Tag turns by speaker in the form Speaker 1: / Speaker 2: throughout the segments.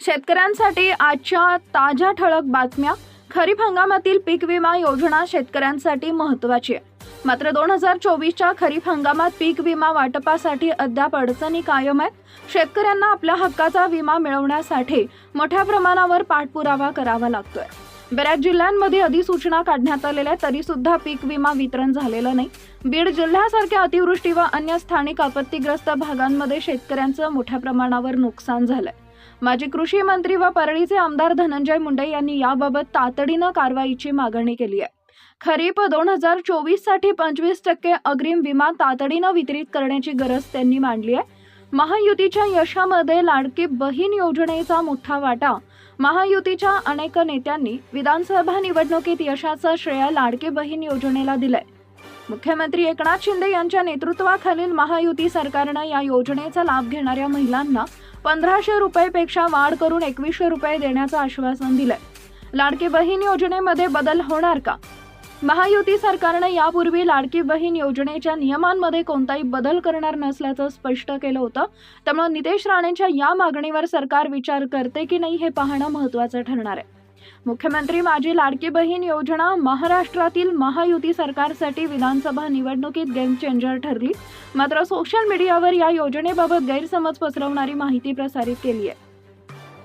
Speaker 1: शेतकऱ्यांसाठी आजच्या ताज्या ठळक बातम्या खरीप हंगामातील पीक विमा योजना शेतकऱ्यांसाठी महत्त्वाची आहे. मात्र दोन हजार चोवीसच्या खरीप हंगामात पीक विमा वाटपासाठी अद्याप अडचणी कायम आहेत. शेतकऱ्यांना आपल्या हक्काचा विमा मिळवण्यासाठी मोठ्या प्रमाणावर पाठपुरावा करावा लागतोय. बऱ्याच जिल्ह्यांमध्ये अधिसूचना काढण्यात आलेल्या आहेत, तरी सुद्धा पीक विमा वितरण झालेलं नाही. बीड जिल्ह्यासारख्या अतिवृष्टी व अन्य स्थानिक आपत्तीग्रस्त भागांमध्ये शेतकऱ्यांचं मोठ्या प्रमाणावर नुकसान झालंय. माजी कृषी मंत्री व परळीचे आमदार धनंजय मुंडे यांनी याबाबत तातडीनं कारवाईची मागणी केली आहे. खरीप दोन हजार चोवीससाठी पंचवीस टक्के अग्रिम विमा तातडीनं वितरित करण्याची गरज त्यांनी मांडली आहे. महायुतीच्या यशामध्ये लाडकी बहीण योजनेचा मोठा वाटा. महायुतीच्या अनेक नेत्यांनी विधानसभा निवडणुकीत यशाचं श्रेय लाडकी बहीण योजनेला दिलंय. मुख्यमंत्री एकनाथ शिंदे यांच्या नेतृत्वाखालील महायुती सरकारनं या योजनेचा लाभ घेणाऱ्या महिलांना पंधराशे रुपयेपेक्षा वाढ करून एकवीसशे रुपये देण्याचं आश्वासन दिलंय. लाडकी बहीण योजनेमध्ये बदल होणार का? महायुती सरकारनं यापूर्वी लाडकी बहीण योजनेच्या नियमांमध्ये कोणताही बदल करणार नसल्याचं स्पष्ट केलं होतं. त्यामुळे नितेश राणेंच्या या मागणीवर सरकार विचार करते की नाही हे पाहणं महत्त्वाचं ठरणार आहे. मुख्यमंत्री माझी लाडकी बहीण योजना महाराष्ट्रातील महायुती सरकारसाठी विधानसभा निवडणुकीत गेम चेंजर ठरली. मात्र सोशल मीडियावर या योजनेबाबत गैरसमज पसरवणारी माहिती प्रसारित केली आहे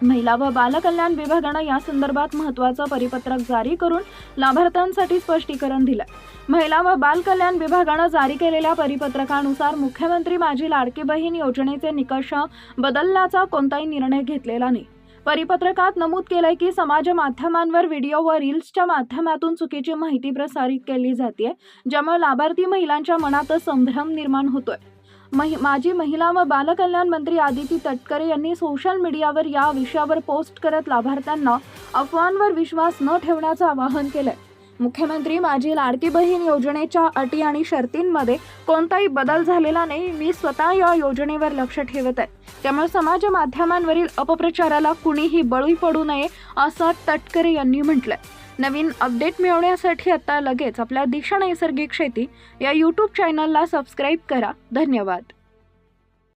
Speaker 1: महिला व बालकल्याण विभागानं या संदर्भात महत्त्वाचं परिपत्रक जारी करून लाभार्थ्यांसाठी स्पष्टीकरण दिलं महिला व बालकल्याण विभागानं जारी केलेल्या परिपत्रकानुसार मुख्यमंत्री माझी लाडकी बहीण योजनेचे निकष बदलण्याचा कोणताही निर्णय घेतलेला नाही. परिपत्रकात नमूद केलंय की समाज माध्यमांवर व्हिडिओ व रील्सच्या माध्यमातून चुकीची माहिती प्रसारित केली जाते ज्यामुळे लाभार्थी महिलांच्या मनात संभ्रम निर्माण होतोय. महि माजी महिला व बालकल्याण मंत्री आदिती तटकरे यांनी सोशल मीडियावर या विषयावर पोस्ट करत लाभार्थ्यांना अफवांवर विश्वास न ठेवण्याचं आवाहन केलंय. मुख्यमंत्री माझी लाडकी बहीण योजनेच्या अटी आणि शर्तींमध्ये कोणताही बदल झालेला नाही मी स्वतः या योजनेवर लक्ष ठेवत आहे. त्यामुळे समाज माध्यमांवरील अपप्रचाराला कुणीही बळी पडू नये असं तटकरे यांनी म्हटलंय. नवीन अपडेट मिळवण्यासाठी आता लगेच आपल्या दिशा नैसर्गिक शेती या यूट्यूब चॅनलला सबस्क्राईब करा. धन्यवाद.